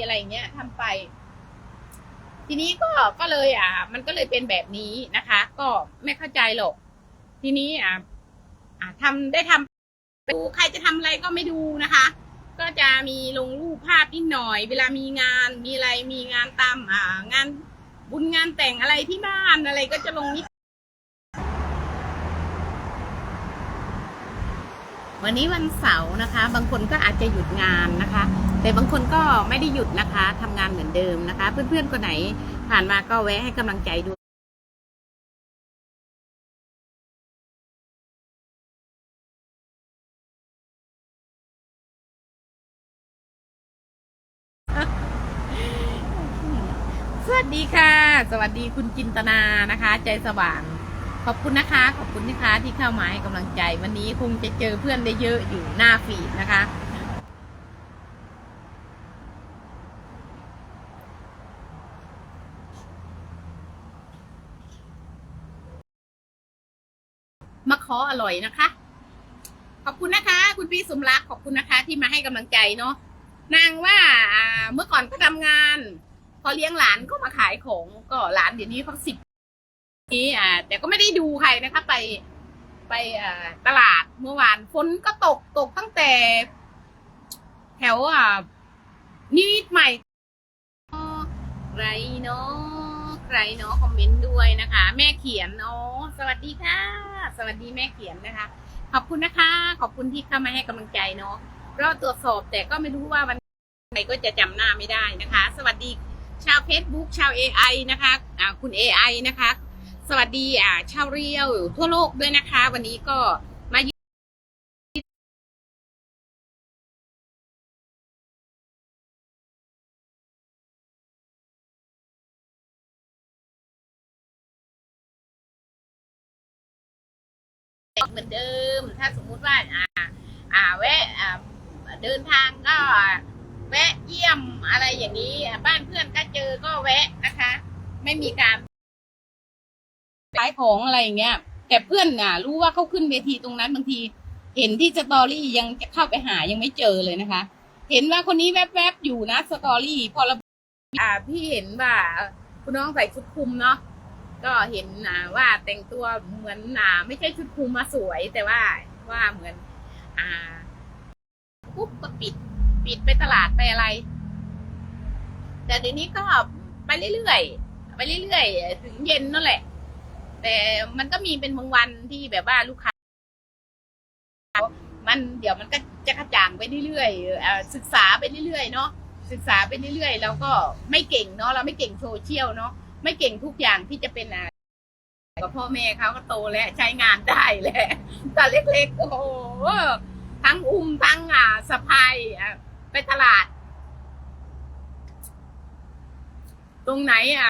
อะไรเงี้ยทำไป ทีนี้ก็ก็เลยอะ มันก็เลยเป็นแบบนี้นะคะ ก็ไม่เข้าใจหรอก ทีนี้อะอะทำได้ทำดูใครจะทำอะไรก็ไม่ดูนะคะ ก็จะมีลงรูปภาพนิดหน่อย เวลามีงานมีอะไรมีงานตามอ่างานบุญงานแต่งอะไรที่บ้านอะไรก็จะลงนิด วันนี้วันเสาร์นะคะ บางคนก็อาจจะหยุดงานนะคะ แต่บางคนก็ไม่ได้หยุดนะคะทำงานเหมือนเดิมนะคะ เพื่อนๆคนไหนผ่านมาก็แวะให้กำลังใจด้วยสวัสดีค่ะ สวัสดีคุณจินตนานะคะ ใจสว่าง ขอบคุณนะคะ ขอบคุณนะคะที่เข้ามาให้กำลังใจ วันนี้คงจะเจอเพื่อนได้เยอะอยู่หน้าฟีดนะคะมาขออร่อยนะคะ ขอบคุณนะคะ คุณพี่สมรักขอบคุณนะคะ ที่มาให้กำลังใจเนาะนางว่าอ่าเมื่อก่อนก็ทำงาน พอเลี้ยงหลานก็มาขายของก็หลานเดี๋ยวนี้เขาสิบ นี้อ่าแต่ก็ไม่ได้ดูใครนะคะไปไปอ่าตลาดเมื่อวานฝนก็ตกตกตั้งแต่ แถวอ่านิมิตใหม่ใครเนาะใครเนาะคอมเมนต์ด้วยนะคะ แม่เขียนเนาะสวัสดีค่ะ สวัสดีแม่เขียนนะคะ ขอบคุณนะคะ ขอบคุณที่เข้ามาให้กำลังใจเนาะราตรวจสอบแต่ก็ไม่รู้ว่าวันไหนก็จะจำหน้าไม่ได้นะคะ สวัสดีชาว Facebook ชาว AI นะคะคุณ AI นะคะ สวัสดีอ่าชาวเรียวทั่วโลกด้วยนะคะ วันนี้ก็มาเหมือนเดิม ถ้าสมมุติว่าอ่าอ่าแวะอ่าเดินทางก็แวะเยี่ยมอะไรอย่างนี้ บ้านเพื่อนก็เจอก็แวะนะคะ ไม่มีการ ขายของอะไรอย่างเงี้ย แต่เพื่อนน่ะ รู้ว่าเขาขึ้นเวทีตรงนั้นบางที เห็นที่สตอรี่ยังจะเข้าไปหายังไม่เจอเลยนะคะ เห็นว่าคนนี้แวบๆอยู่นะสตอรี่พอเราอ่าพี่เห็นว่าคุณน้องใส่ชุดคลุมเนาะก็เห็นอ่าว่าแต่งตัวเหมือนอ่าไม่ใช่ชุดคลุมมาสวย แต่ว่าว่าเหมือน อ่าปุ๊บก็ปิด ปิดไปตลาดไปอะไร แต่เดี๋ยวนี้ก็ไปเรื่อยๆไปเรื่อยๆถึงเย็นนั่นแหละ แต่มันก็มีเป็นบางวันที่แบบว่าลูกค้า มันเดี๋ยวมันก็จะกระจ่างไปเรื่อยๆเอ่อศึกษาไปเรื่อยๆเนาะศึกษาไปเรื่อยๆแล้วก็ไม่เก่งเนาะเราไม่เก่งโซเชียลเนาะไม่เก่งทุกอย่างที่จะเป็นอะไรกับพ่อแม่เขาก็โตแล้วใช้งานได้แหละแต่เล็กๆโอ้โหทั้งอุ้มทั้งอ่าสะพายอะไปตลาด ตรงไหนอะ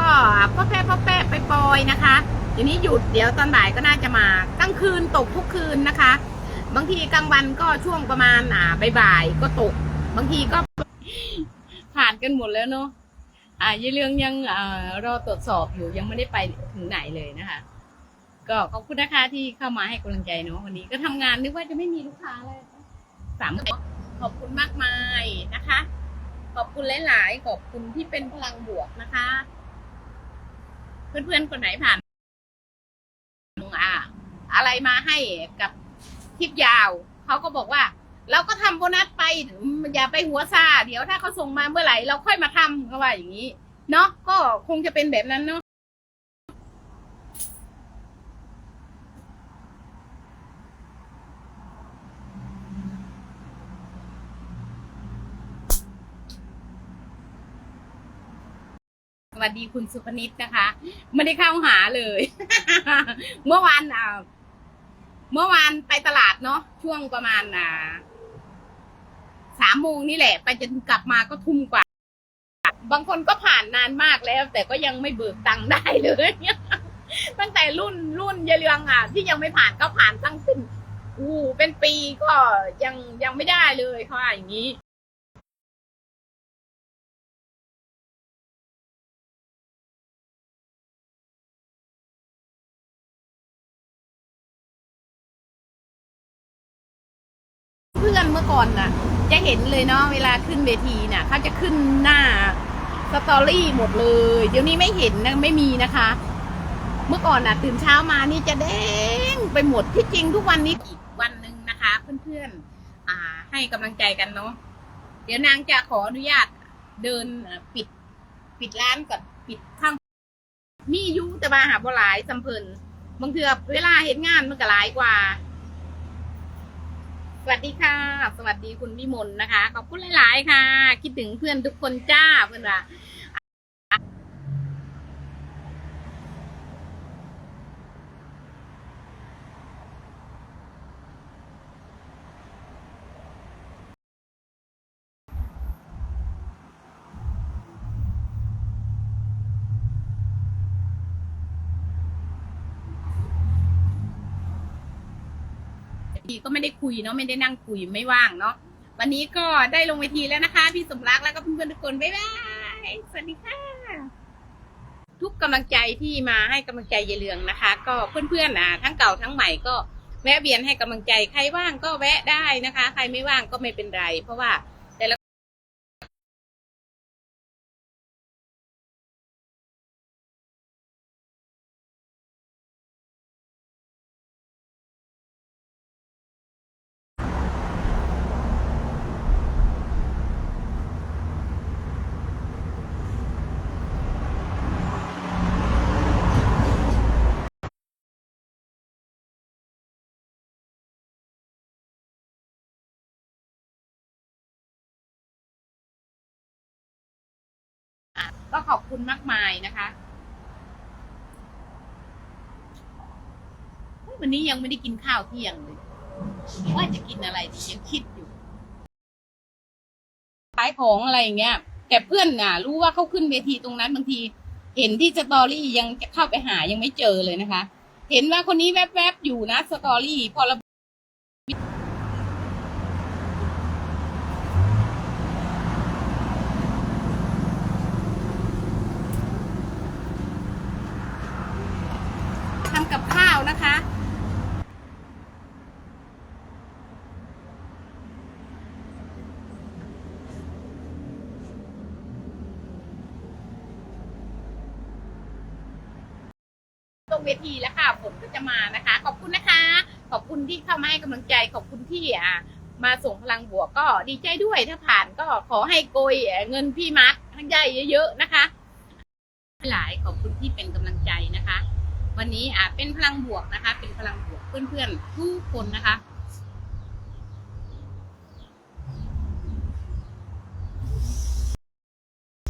ก็ พ่อแพ่พ่อแป้ไปปอยนะคะเดี๋ยวนี้หยุดเดี๋ยวตอนบ่ายก็น่าจะมากลางคืนตกทุกคืนนะคะ บางทีกลางวันก็ช่วงประมาณอ่าบ่ายๆก็ตก บางทีก็ผ่านกันหมดแล้วเนาะอ่ายี่เรื่องยังอ่ารอตรวจสอบอยู่ยังไม่ได้ไปถึงไหนเลยนะคะ ก็ขอบคุณนะคะที่เข้ามาให้กำลังใจเนาะวันนี้ก็ทำงานนึกว่าจะไม่มีลูกค้าเลยสามขอบคุณมากมายนะคะ ขอบคุณหลาย ๆ ขอบคุณที่เป็นพลังบวกนะคะ เพื่อนๆคนไหนผ่านอ่าอะไรมาให้กับคลิปยาว เขาก็บอกว่า เราก็ทำโบนัสไปอย่าไปหัวซาเดี๋ยวถ้าเขาส่งมาเมื่อไหร่เราค่อยมาทำเขาว่าอย่างนี้เนาะก็คงจะเป็นแบบนั้นเนาะ วัสดีคุณสุพนิตนะคะ ไม่ได้เข้าหาเลย เมื่อวานอ่าเมื่อวานไปตลาดเนาะช่วงประมาณอ่าสามโมงนี่แหละ ไปจนกลับมาก็ทุ่มกว่า บางคนก็ผ่านนานมากแล้ว แต่ก็ยังไม่เบิกตังค์ได้เลยตั้งแต่รุ่นรุ่นยายเรืองอะ ที่ยังไม่ผ่านก็ผ่านตั้งสิ้นอู้เป็นปีก็ยังยังไม่ได้เลยเขาว่าอย่างนี้ พื่อนเมื่อก่อนน่ะ จะเห็นเลยเนาะเวลาขึ้นเวทีน่ะเขาจะขึ้นหน้าสตอรี่หมดเลย เดี๋ยวนี้ไม่เห็นนะไม่มีนะคะ เมื่อก่อนน่ะ ตื่นเช้ามานี่จะแดงไปหมดที่จริงทุกวันนี้อีกวันหนึ่งนะคะ เพื่อนๆอ่า ให้กำลังใจกันเนาะเดี๋ยวนางจะขออนุญาตเดินปิด ปิดร้านก่อนปิดข้างมีอยู่แต่ว่าหาบ่หลายสำเพิ่นบางเทือเวลาเห็นงานมันก็หลายกว่า สวัสดีค่ะ สวัสดีคุณวิมลนะคะ ขอบคุณหลาย ๆ ค่ะ คิดถึงเพื่อนทุกคนจ้าเพื่อนว่า ทีก็ไม่ได้คุยเนาะไม่ได้นั่งคุยไม่ว่างเนาะวันนี้ก็ได้ลงเวทีแล้วนะคะ พี่สมรักแล้วก็เพื่อนๆทุกคนบ๊ายบายสวัสดีค่ะ ทุกกำลังใจที่มาให้กำลังใจเยเลืองนะคะ ก็เพื่อนๆนะทั้งเก่าทั้งใหม่ก็แวะเวียนให้กำลังใจใครว่างก็แวะได้นะคะ ใครไม่ว่างก็ไม่เป็นไร เพราะว่า ก็ขอบคุณมากมายนะคะเฮ้ยวันนี้ยังไม่ได้กินข้าวเที่ยงเลยว่าจะกินอะไรดียังคิดอยู่ขายของอะไรอย่างเงี้ย แต่เพื่อนน่ะ รู้ว่าเขาขึ้นเวทีตรงนั้นบางที เห็นที่สตอรี่ยังจะเข้าไปหายังไม่เจอเลยนะคะ เห็นว่าคนนี้แวบๆอยู่นะสตอรี่พอเราทำกับข้าวนะคะ ลงเวทีแล้วค่ะผลก็จะมานะคะ ขอบคุณนะคะ ขอบคุณที่เข้ามาให้กำลังใจ ขอบคุณที่อ่ามาส่งพลังบวกก็ดีใจด้วยถ้าผ่านก็ขอให้โกยเอ่อเงินพี่มาร์คทั้งใหญ่เยอะๆนะคะ หลายขอบคุณที่เป็นกำลังใจนะคะ วันนี้อ่าเป็นพลังบวกนะคะ เป็นพลังบวกเพื่อนๆทุกคนนะคะ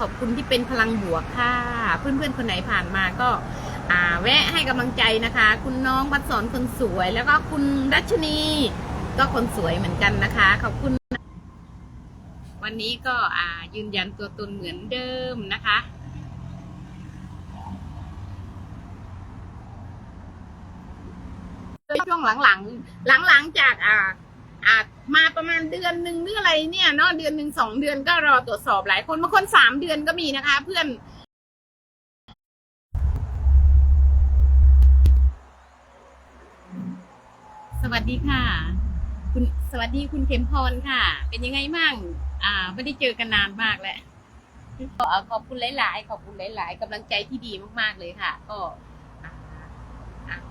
ขอบคุณที่เป็นพลังบวกค่ะ เพื่อนๆ คนไหนผ่านมาก็ อ่าแวะให้กำลังใจนะคะ คุณน้องบัดสอนคนสวย แล้วก็คุณรัชนี ก็คนสวยเหมือนกันนะคะ ขอบคุณ วันนี้ก็อ่ายืนยันตัวตนเหมือนเดิมนะคะช่วงหลังๆ หลังๆจากอ่าอ่ามาประมาณเดือนหนึ่งหรืออะไรเนี่ยเนาะเดือนหนึ่งสองเดือนก็รอตรวจสอบหลายคนบางคนสามเดือนก็มีนะคะ เพื่อน วัสดีค่ะ คุณสวัสดีคุณเข็มพรค่ะ เป็นยังไงมั่งอ่า ไม่ได้เจอกันนานมากแล้วก็ขอบคุณหลาย ๆ ขอบคุณหลาย ๆกำลังใจที่ดีมากๆเลยค่ะ ก็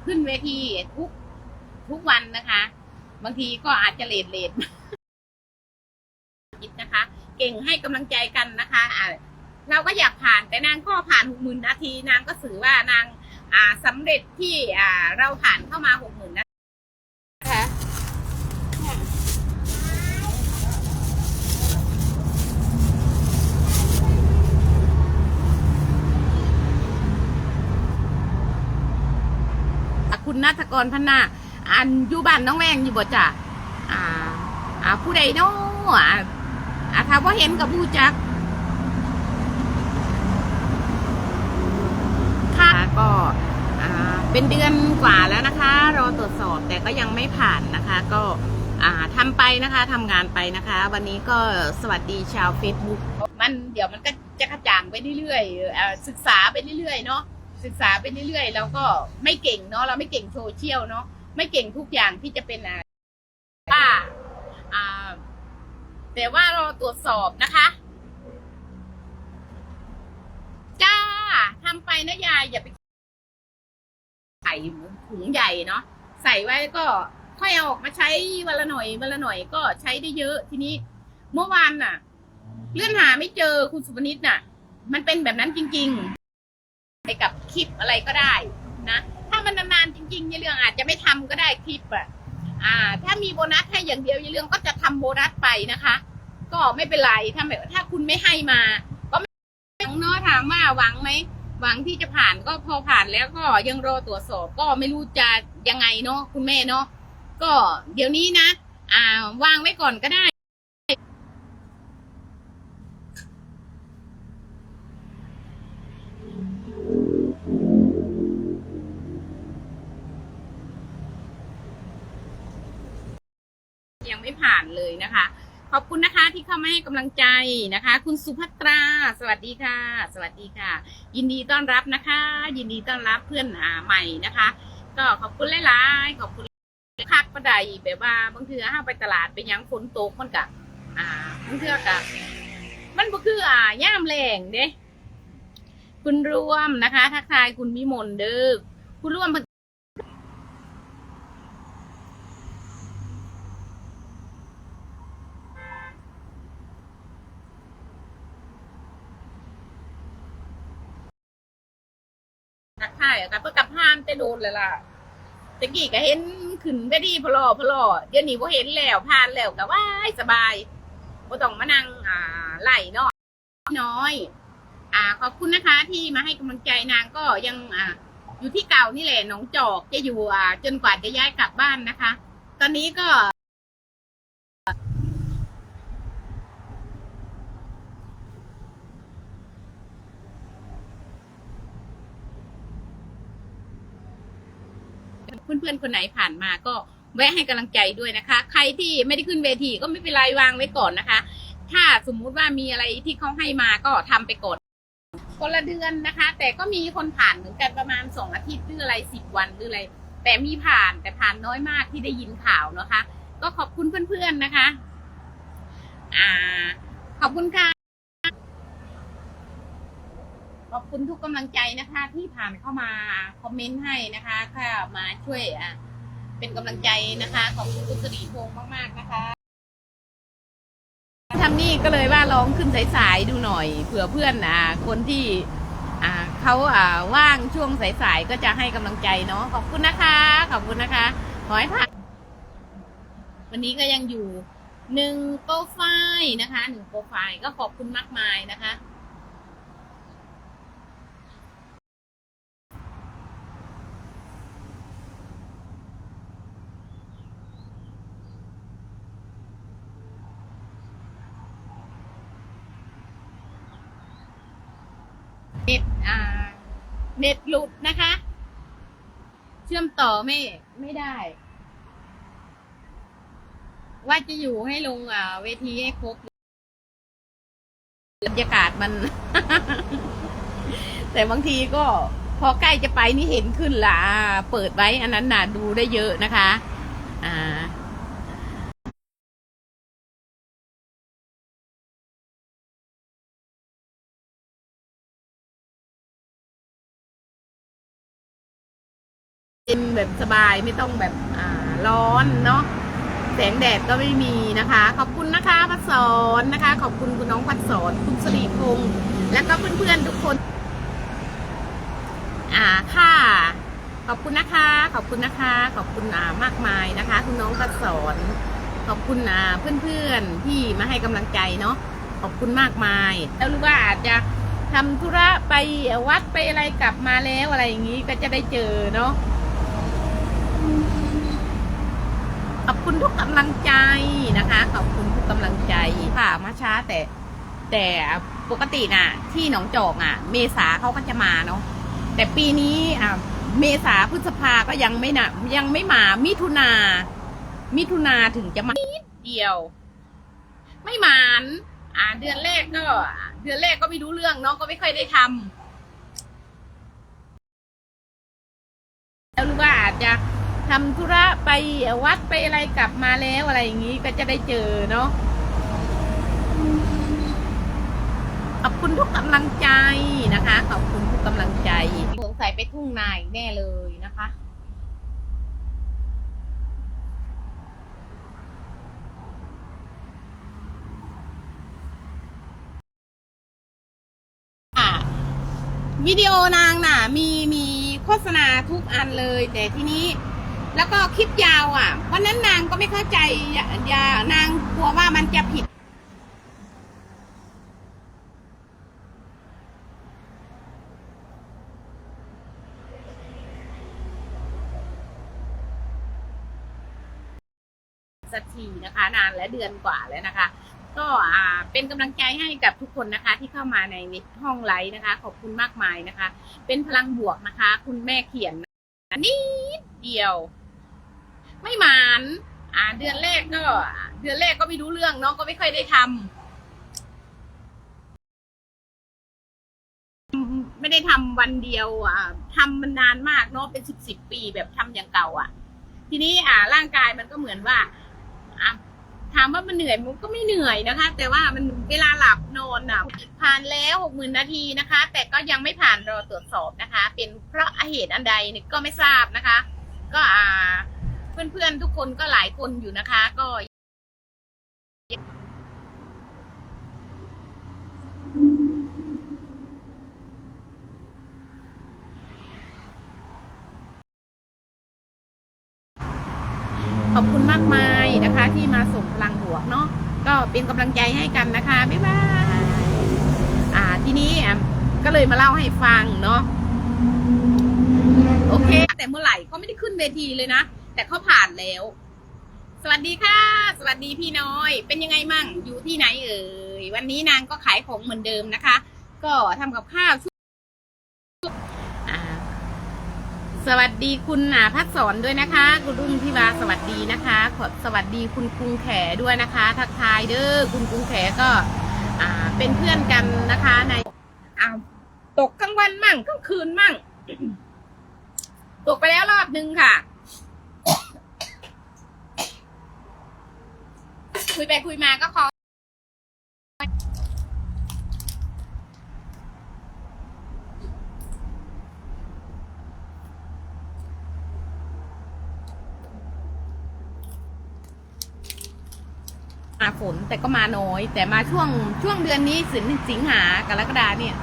ขึ้นเวทีทุกทุกวันนะคะ บางทีก็อาจจะเลดเลดคิดนะคะ เก่งให้กำลังใจกันนะคะอ่าเราก็อยากผ่านแต่นางก็ผ่านหกหมื่นนาที นางก็ถือว่านางอ่าสำเร็จที่อ่าเราผ่านเข้ามาหกหมื่นนะคะอะคุณ นัทกรพันนาอันอยู่บ้านน้องแวงอยู่บ่จ้ะอ่า อ่า ผู้ใดเนาะอ่าอ่าถ้าว่าเห็นกับผู้จักค่ะก็อ่าเป็นเดือนกว่าแล้วนะคะ รอตรวจสอบแต่ก็ยังไม่ผ่านนะคะ ก็อ่าทำไปนะคะทำงานไปนะคะ วันนี้ก็สวัสดีชาว Facebook มันเดี๋ยวมันก็จะกระจ่างไปเรื่อยๆอ่าศึกษาไปเรื่อยๆเนาะ ศึกษาไปเรื่อยๆแล้วก็ไม่เก่งเนาะเราไม่เก่งโซเชียลเนาะไม่เก่งทุกอย่างที่จะเป็นอ่าว่าอ่า แต่ว่าเรอตรวจสอบนะคะ จ้าทำไปนะยายอย่าไปใส่ถุงใหญ่เนาะใส่ไว้ก็ค่อยเอาออกมาใช้วันละหน่อยวันละหน่อยก็ใช้ได้เยอะ ทีนี้ เมื่อวานน่ะ เลื่อนหาไม่เจอคุณสุวนิชน่ะ มันเป็นแบบนั้นจริง ๆ ไปกับคลิปอะไรก็ได้นะถ้ามันนานๆจริงๆยายเรื่องอาจจะไม่ทำก็ได้คลิปอะอ่า ถ้ามีโบนัสให้อย่างเดียวยายเรื่องก็จะทำโบนัสไปนะคะ ก็ไม่เป็นไรถ้าถ้าคุณไม่ให้มา ก็ไม่หวังเนาะถามว่าหวังไหมหวังที่จะผ่านก็พอผ่านแล้วก็ยังรอตรวจสอบ ก็ไม่รู้จะยังไงเนาะคุณแม่เนาะก็เดี๋ยวนี้นะ อ่าวางไว้ก่อนก็ได้านเลยนะคะ ขอบคุณนะคะที่เข้ามาให้กำลังใจนะคะ คุณสุภัตรา สวัสดีค่ะ สวัสดีค่ะ ยินดีต้อนรับนะคะ ยินดีต้อนรับเพื่อนอาใหม่นะคะ ก็ขอบคุณหลายๆขอบคุณคักประไดแบบว่าบางเทือห้าไปตลาดไปยังฝนตกมันกะอ่าบางเทือกะมันบ่คืออ่าย่ามแรงเด้คุณร่วมนะคะ ทักทายคุณวิมลเด้อคุณร่วม ทักทายอะ ค่ะเพื่อกับพานแต่โดนเลยล่ะตะกี้ก็เห็นขึ้นไปดีพลอพลอเดี๋ยวนี้พอเห็นแล้วพานแล้วก็ว่าสบายบ่ต้องมานั่งอ่าไหลเนาะน้อย อ่าขอบคุณนะคะที่มาให้กำลังใจนางก็ยังอ่าอยู่ที่เก่านี่แหละหนองจอกจะอยู่อ่าจนกว่าจะย้ายกลับบ้านนะคะ ตอนนี้ก็ เพื่อนๆคนไหนผ่านมาก็แวะให้กำลังใจด้วยนะคะ ใครที่ไม่ได้ขึ้นเวทีก็ไม่เป็นไรวางไว้ก่อนนะคะ ถ้าสมมุติว่ามีอะไรที่เขาให้มาก็ทำไปก่อนคนละเดือนนะคะ แต่ก็มีคนผ่านเหมือนกันประมาณสองอาทิตย์หรืออะไรสิบวันหรืออะไร แต่มีผ่านแต่ผ่านน้อยมากที่ได้ยินข่าวนะคะ ก็ขอบคุณเพื่อนๆนะคะ อ่า ขอบคุณค่ะ ขอบคุณทุกกำลังใจนะคะที่ผ่านเข้ามาคอมเมนต์ให้นะคะค่ะมาช่วยอะเป็นกำลังใจนะคะขอบคุณคุณสริพงษ์มากๆนะคะทำนี่ก็เลยว่าลองขึ้นสายๆดูหน่อยเผื่อเพื่อนอะคนที่อ่าเขาอ่าว่างช่วงสายๆก็จะให้กำลังใจเนาะขอบคุณนะคะขอบคุณนะคะขอให้ผ่านวันนี้ก็ยังอยู่หนึ่งโปรไฟล์นะคะหนึ่งโปรไฟล์ก็ขอบคุณมากมายนะคะ เน็ตอ่า เน็ตหลุดนะคะ เชื่อมต่อไม่ไม่ได้ ว่าจะอยู่ให้ลงอ่าเวทีให้ครบบรรยากาศมัน แต่บางทีก็พอใกล้จะไปนี่เห็นขึ้นละเปิดไว้ อันนั้นน่ะดูได้เยอะนะคะ อ่า นแบบสบายไม่ต้องแบบอ่าร้อนเนาะแสงแดดก็ไม่มีนะคะ ขอบคุณนะคะพัดสอนนะคะ ขอบคุณคุณน้องพัดสอนคุณสิริพงษ์แล้วก็เพื่อนๆทุกคน อ่าค่ะขอบคุณนะคะ ขอบคุณนะคะ ขอบคุณอ่ามากมายนะคะ คุณน้องพัดสอน ขอบคุณอ่าเพื่อนๆที่มาให้กำลังใจเนาะ ขอบคุณมากมาย แล้วรู้ว่าอาจจะทำธุระไปวัดไปอะไรกลับมาแล้วอะไรอย่างนี้ก็จะได้เจอเนาะ ข อบคุณทุกกำลังใจนะคะ ขอบคุณทุกกำลังใจค่ะมาช้าแต่แต่ปกติน่ะ ที่หนองจอกอะ เมษาเขาก็จะมาเนาะแต่ปีนี้อะเมษาพฤษภาก็ยังไม่นะยังไม่มามิถุนา มิถุนาถึงจะมานิดเดียว ไม่หมานอ่า เดือนแรกก็ เดือนแรกก็ไม่รู้เรื่องเนาะก็ไม่ค่อยได้ทำแล้วรู้ว่าอาจจะ ทำธุระไปวัดไปอะไรกลับมาแล้วอะไรอย่างนี้ก็จะได้เจอเนาะขอบคุณทุกกำลังใจนะคะ ขอบคุณทุกกำลังใจสงสัยไปทุ่งนาอีกแน่เลยนะคะอะวิดีโอนางน่ะ มีมีโฆษณาทุกอันเลย แต่ที่นี้ แล้วก็คลิปยาวอะวันนั้นนางก็ไม่เข้าใจยานางกลัวว่ามันจะผิดสักทีนะคะนานและเดือนกว่าแล้วนะคะ ก็เป็นกำลังใจให้กับทุกคนนะคะ ที่เข้ามาในห้องไลฟ์นะคะ ขอบคุณมากมายนะคะ เป็นพลังบวกนะคะ คุณแม่เขียนนิดเดียว ไม่หมาน อ่าเดือนแรกก็ เดือนแรกก็ไม่รู้เรื่องเนาะก็ไม่ค่อยได้ทำไม่ได้ทำวันเดียว อ่าทำมันนานมากเนาะเป็นสิบสิบปีแบบทำอย่างเก่าอะ ทีนี้อ่าร่างกายมันก็เหมือนว่าอะถามว่ามันเหนื่อยมันก็ไม่เหนื่อยนะคะ แต่ว่ามันเวลาหลับนอนอะผ่านแล้วหกหมื่นนาทีนะคะ แต่ก็ยังไม่ผ่านรอตรวจสอบนะคะ เป็นเพราะเหตุอันใดเนี่ยก็ไม่ทราบนะคะ ก็อ่า เพื่อนๆทุกคนก็หลายคนอยู่นะคะ ก็ขอบคุณมากมายนะคะ ที่มาส่งพลังบวกเนาะก็เป็นกำลังใจให้กันนะคะบ๊ายบายอ่าทีนี้ก็เลยมาเล่าให้ฟังเนาะโอเค แต่เมื่อไหร่เขาไม่ได้ขึ้นเวทีเลยนะ แต่เขาผ่านแล้ว สวัสดีค่ะ สวัสดีพี่น้อย เป็นยังไงมั่ง อยู่ที่ไหนเอ่ย วันนี้นางก็ขายของเหมือนเดิมนะคะ ก็ทำกับข้าวช่วสวัสดีคุณอาพัดสอนด้วยนะคะ คุณรุ่งพิวาสวัสดีนะคะ ขอสวัสดีคุณกรุงแขด้วยนะคะ ทักทายเด้อ คุณกรุงแขก็อ่าเป็นเพื่อนกันนะคะในอ้าตกกลางวันมั่งกลางคืนมั่ง ตกไปแล้วรอบนึงค่ะ คุยไปคุยมาก็ขอมาฝนแต่ก็มาน้อย แต่มาช่วงช่วงเดือนนี้สิงสิงหากรกฎาเนี่ย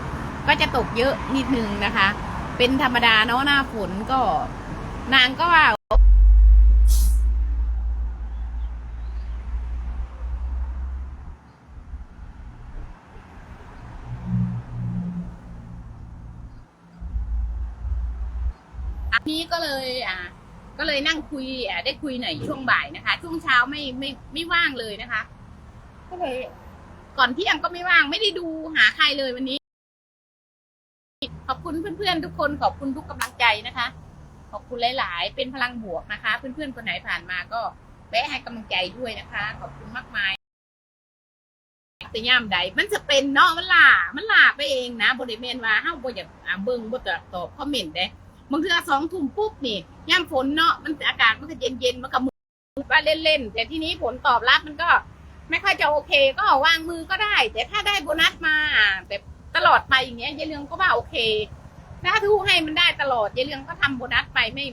ก็จะตกเยอะนิดนึงนะคะ เป็นธรรมดาเนาะหน้าฝนก็ นางก็ว่า อันนี้ก็เลยอ่า ก็เลยนั่งคุยได้คุยหน่อยช่วงบ่ายนะคะ ช่วงเช้าไม่ไม่ไม่ว่างเลยนะคะ ก็เลย ก่อนเที่ยงก็ไม่ว่างไม่ได้ดูหาใครเลยวันนี้ ขอบคุณเพื่อนๆทุกคนขอบคุณทุกกำลังใจนะคะ ขอบคุณหลาย ๆ เป็นพลังบวกนะคะ เพื่อนๆคนไหนผ่านมาก็แวะให้กำลังใจด้วยนะคะ ขอบคุณมากมายแต่ย่ามใดมันจะเป็นเนาะมันล่ามันล่าไปเองนะบริเวณว่าเฮาบ่อยากอ่าเบิ่งบ่ตอบตอบคอมเมนต์เด้ บางทีสองทุ่มปุ๊บนี่ย่ามฝนเนาะมันอากาศมันก็เย็นเย็นมันก็มืดว่าเล่นๆแต่ที่นี้ผลตอบรับมันก็ ไม่ค่อยจะโอเค ก็วางมือก็ได้ แต่ถ้าได้โบนัสมาแบบตลอดไปอย่างเงี้ยยายเรืองก็ว่าโอเค ถ้าทูให้มันได้ตลอดยายเรืองก็ทำโบนัสไปไม่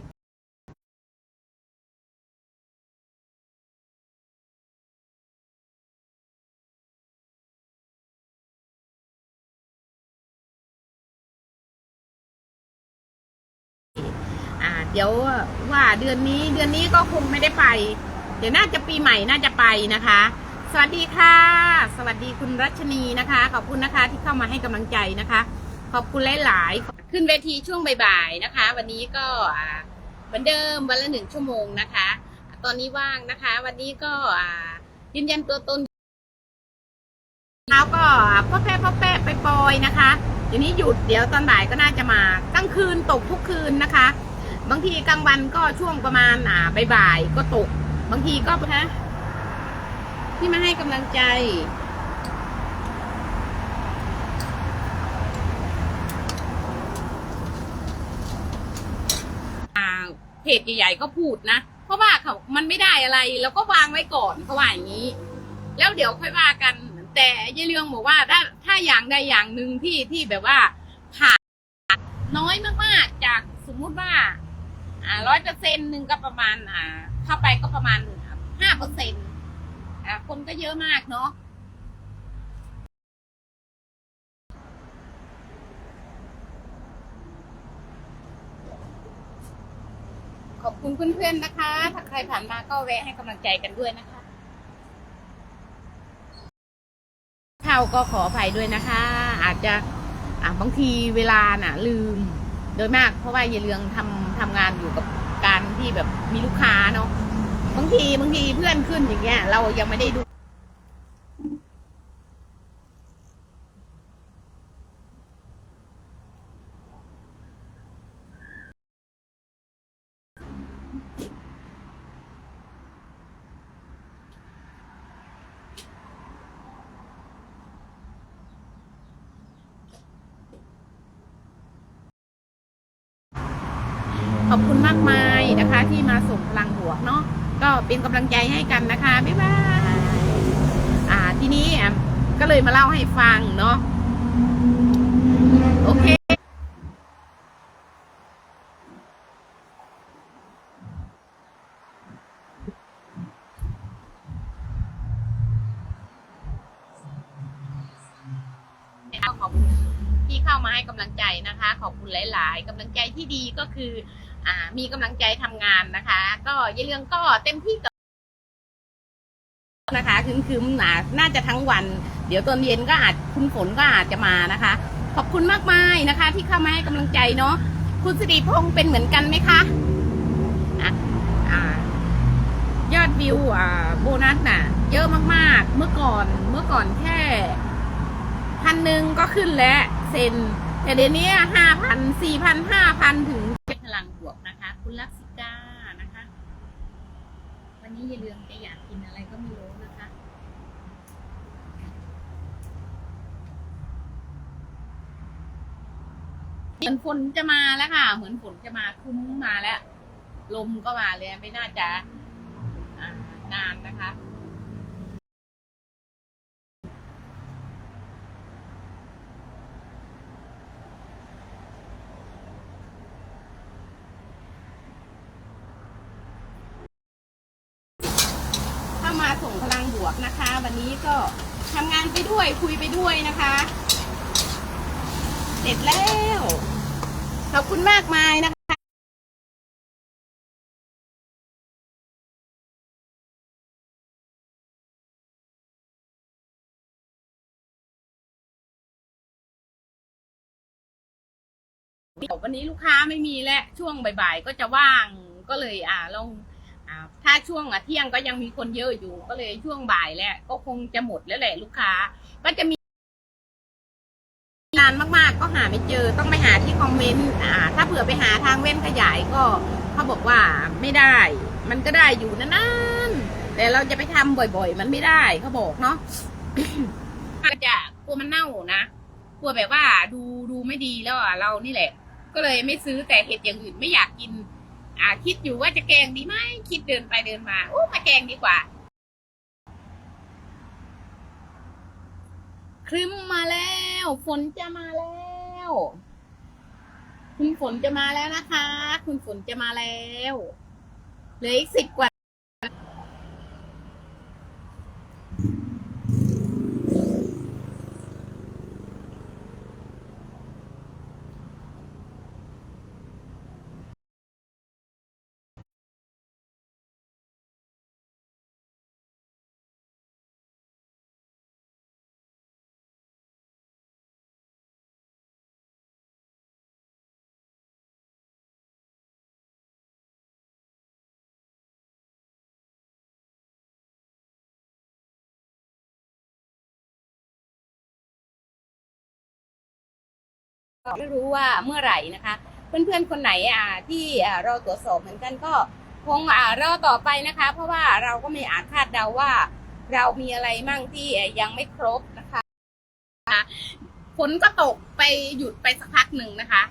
เดี๋ยวว่าเดือนนี้เดือนนี้ก็คงไม่ได้ไป เดี๋ยวน่าจะปีใหม่น่าจะไปนะคะ สวัสดีค่ะ สวัสดีคุณรัชนีนะคะ ขอบคุณนะคะที่เข้ามาให้กำลังใจนะคะ ขอบคุณหลายๆ ขึ้นเวทีช่วงบ่ายๆนะคะ วันนี้ก็เหมือนเดิมวันละหนึ่งชั่วโมงนะคะ ตอนนี้ว่างนะคะ วันนี้ก็ยืนยันตัวตนเช้าก็พ่อแพ่พ่อแปะไปปอยนะคะเดี๋ยวนี้หยุดเดี๋ยวตอนบ่ายก็น่าจะมากลางคืนตกทุกคืนนะคะ บางทีกลางวันก็ช่วงประมาณอ่าบ่ายๆก็ตก บางทีก็นะที่มาให้กำลังใจอ่าเพจใหญ่ๆก็พูดนะ เพราะว่าเขามันไม่ได้อะไร แล้วก็วางไว้ก่อนเขาว่าอย่างนี้ แล้วเดี๋ยวค่อยว่ากัน แต่ยายเรืองบอกว่าถ้าถ้าอย่างใดอย่างหนึ่งที่ที่แบบว่าขาดน้อยมากๆจากสมมุติว่า อ่าร้อยเปอร์เซ็นต์หนึ่งก็ประมาณอ่า เข้าไปก็ประมาณห้าเปอร์เซ็นต์อ่าคนก็เยอะมากเนาะขอบคุณเพื่อนๆนะคะ ถ้าใครผ่านมาก็แวะให้กำลังใจกันด้วยนะคะเข้าก็ขออภัยด้วยนะคะ อาจจะอ่าบางทีเวลาน่ะ ลืม โดยมากเพราะว่าเยายเรืองทำทำงานอยู่กับการที่แบบมีลูกค้าเนาะบางทีบางทีเพื่อนขึ้นอย่างเงี้ย เรายังไม่ได้ดู ขอบคุณมากมายนะคะ ที่มาส่งพ ลังบวกเนาะก็เป็นกำลังใจให้กันนะคะบ๊ายบายอ่าทีนี้อะก็เลยมาเล่าให้ฟังเนาะโอเคขอบคุณที่เข้ามาให้กำลังใจนะคะ ขอบคุณหลาย ๆกำลังใจที่ดีก็คือ อ่ามีกำลังใจทำงานนะคะ ก็ยายเรืองก็เต็มที่กับนะคะคืมๆน่าน่าจะทั้งวัน เดี๋ยวตอนเย็นก็อาจคุณฝนก็อาจจะมานะคะ ขอบคุณมากมายนะคะ ที่เข้ามาให้กำลังใจเนาะคุณสิริพงษ์เป็นเหมือนกันไหมคะอะอ่ายอดวิวอ่าโบนัสน่ะ เยอะมากๆ เมื่อก่อนเมื่อก่อนแค่พันหนึ่งก็ขึ้นแล้วเซนแต่เดี๋ยวนี้ห้าพันสี่พันห้าพันถึง วกนะคะ คุณลักษิกานะคะ วันนี้อย่าลืมจะอยากกินอะไรก็ไม่รู้นะคะเหมือนฝนจะมาแล้วค่ะ เหมือนฝนจะมาครึ้มมาแล้ว ลมก็มาเลยไม่น่าจะนานนะคะ เข้ามาส่งพลังบวกนะคะ วันนี้ก็ทำงานไปด้วยคุยไปด้วยนะคะ เสร็จแล้ว ขอบคุณมากมายนะคะวันนี้ลูกค้าไม่มีและช่วงบ่ายๆก็จะว่างก็เลยอ่าลอง ถ้าช่วงอะเที่ยงก็ยังมีคนเยอะอยู่ก็เลยช่วงบ่ายแหล้วก็คงจะหมดแล้วแหละลูกค้า ก็จะมีนานมากๆ ก็หาไม่เจอต้องไปหาที่คอมเมนต์อ่า ถ้าเผื่อไปหาทางเว้นขยายก็เขาบอกว่าไม่ได้ มันก็ได้อยู่นานๆแต่เราจะไปทำบ่อย ๆ มันไม่ได้เขาบอกเนาะก็จะกลัวมันเน่านะกลัวแบบว่าดูดูไม่ดีแล้วอะเรานี่แหละ ก็เลยไม่ซื้อแต่เห็ดอย่างอื่นไม่อยากกิน อ่าคิดอยู่ว่าจะแกงดีไหมคิดเดินไปเดินมาโอ้มาแกงดีกว่า ครึ้มมาแล้ว ฝนจะมาแล้ว คุณฝนจะมาแล้วนะคะ คุณฝนจะมาแล้วเหลืออีกสิบกว่า ไม่รู้ว่าเมื่อไหร่นะคะ เพื่อนๆคนไหนอ่าที่เราตรวจสอบเหมือนกันก็คงรอต่อไปนะคะ เพราะว่าเราก็ไม่อาจคาดเดาว่า เรามีอะไรมั่งที่ยังไม่ครบนะคะฝนก็ตกไปหยุดไปสักพักหนึ่งนะคะ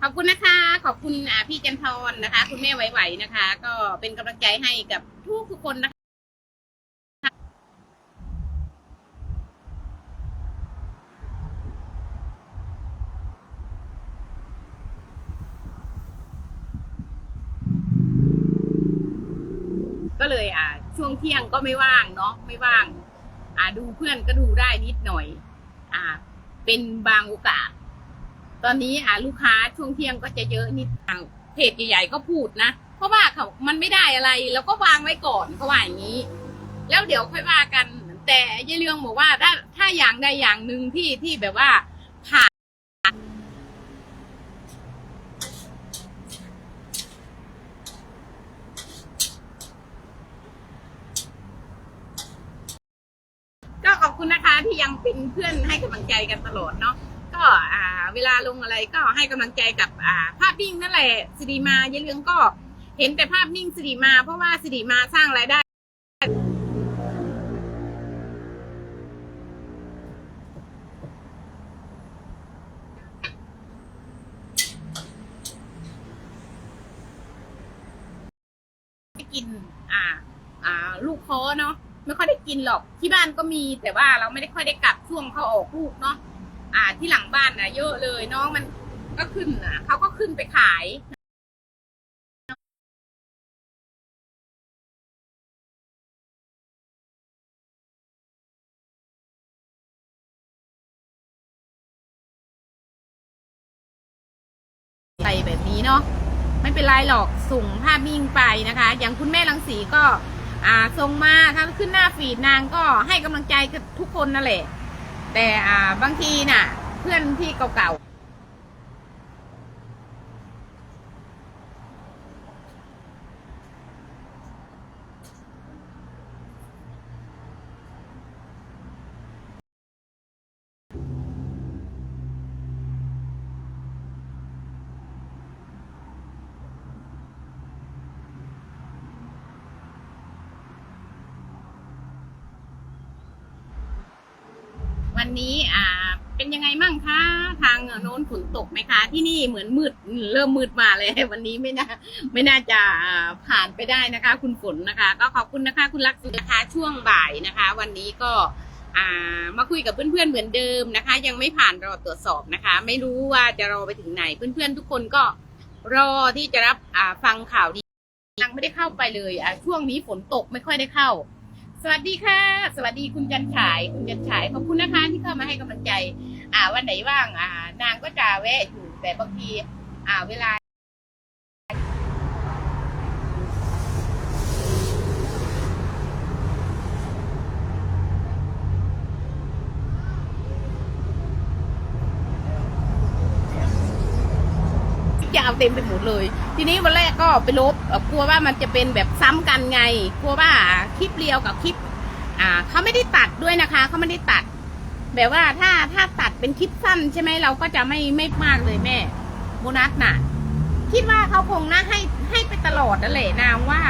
ขอบคุณนะคะ ขอบคุณพี่จันทรนะคะ คุณแม่ไหวๆนะคะ ก็เป็นกำลังใจให้กับทุกทุกคนนะคะ ก็เลยอ่าช่วงเที่ยงก็ไม่ว่างเนาะไม่ว่าง อ่าดูเพื่อนก็ดูได้นิดหน่อย อ่า เป็นบางโอกาส ตอนนี้อ่าลูกค้าช่วงเที่ยงก็จะเยอะนิดทางเพจใหญ่ๆก็พูดนะเพราะว่าเขามันไม่ได้อะไรแล้วก็วางไว้ก่อนเขาว่าอย่างนี้ แล้วเดี๋ยวค่อยว่ากัน แต่ยายเรืองบอกว่าถ้าถ้าอย่างใดอย่างหนึ่งที่ที่แบบว่าผ่าน ขอบคุณนะคะที่ยังเป็นเพื่อนให้กำลังใจกันตลอดเนาะก็อ่าเวลาลงอะไรก็ให้กำลังใจกับอ่าภาพนิ่งนั่นแหละสิริมาเยเรืองก็เห็นแต่ภาพนิ่งสิริมา เพราะว่าสิริมาสร้างรายได้ กินหรอกที่บ้านก็มีแต่ว่าเราไม่ได้ค่อยได้กลับช่วงเขาออกลูกเนาะอ่าที่หลังบ้านนะเยอะเลยน้องมันก็ขึ้นนะเขาก็ขึ้นไปขายใส่แบบนี้เนาะไม่เป็นไรหรอกส่งภาพนิ่งไปนะคะ อย่างคุณแม่ลังสีก็ อ่าส่งมาถ้าขึ้นหน้าฟีดนางก็ให้กำลังใจกับทุกคนนั่นแหละ แต่อ่าบางทีน่ะ เพื่อนที่เก่าๆ วันนี้อ่า เป็นยังไงมั่งคะทางโน้น ฝนตกไหมคะ ที่นี่เหมือนมืดเริ่มมืดมาเลยวันนี้ไม่น่าไม่น่าจะผ่านไปได้นะคะ คุณฝนนะคะ ก็ขอบคุณนะคะ คุณลักษณ์นะคะ ช่วงบ่ายนะคะ วันนี้ก็มาคุยกับเพื่อนๆเหมือนเดิมนะคะ ยังไม่ผ่านรอตรวจสอบนะคะ ไม่รู้ว่าจะรอไปถึงไหนเพื่อนๆทุกคนก็รอที่จะรับฟังข่าวดียังไม่ได้เข้าไปเลยช่วงนี้ฝนตกไม่ค่อยได้เข้า สวัสดีค่ะ สวัสดีคุณจันฉาย คุณจันฉายขอบคุณนะคะที่เข้ามาให้กำลังใจ อ่าวันไหนว่างอ่านางก็จะแวะอยู่แต่บางที อ่าเวลาจะเอาเต็มไปหมดเลย ทีนี้วันแรกก็ไปลบกลัวว่ามันจะเป็นแบบซ้ำกันไง กลัวว่าคลิปเรียวกับคลิป อ่าเขาไม่ได้ตัดด้วยนะคะเขาไม่ได้ตัด แบบว่าถ้าถ้าตัดเป็นคลิปสั้นใช่ไหมเราก็จะไม่ไม่มากเลยแม่โบนัสน่ะ คิดว่าเขาคงน่าให้ให้ไปตลอดนั่นแหละนางว่า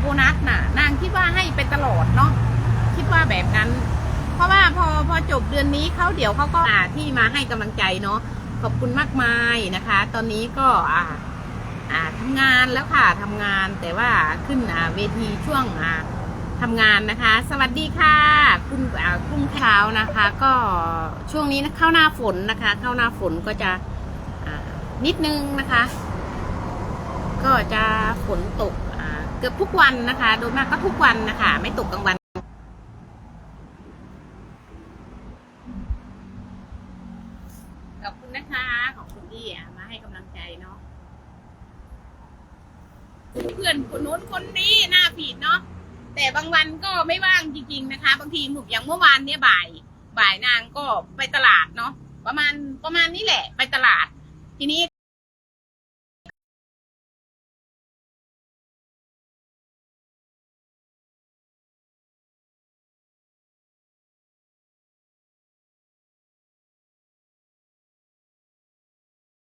โบนัสน่ะ นางคิดว่าให้ไปตลอดเนาะคิดว่าแบบนั้น เพราะว่าพอพอจบเดือนนี้เขาเดี๋ยวเขาก็อ่าที่มาให้กำลังใจเนาะขอบคุณมากมายนะคะ ตอนนี้ก็อ่าอ่าทำงานแล้วค่ะทำงานแต่ว่าขึ้นอ่าเวทีช่วงอ่า ทำงานนะคะ สวัสดีค่ะคุณอ่ากรุงเช้านะคะ ก็ช่วงนี้เข้าหน้าฝนนะคะ เข้าหน้าฝนก็จะนิดนึงนะคะ ก็จะฝนตกเกือบทุกวันนะคะ โดยมากก็ทุกวันนะคะ ไม่ตกกลางวัน ขอบคุณนะคะ ขอบคุณที่อะมาให้กำลังใจเนาะ เพื่อนคนนู้นคนนี้หน้าผิดเนาะแต่ บางวันก็ไม่ว่างจริง ๆนะคะ บางทีหมุกอย่างเมื่อวานเนี่ยบ่าย บ่ายนางก็ไปตลาดเนาะประมาณประมาณนี้แหละ ไปตลาดทีนี้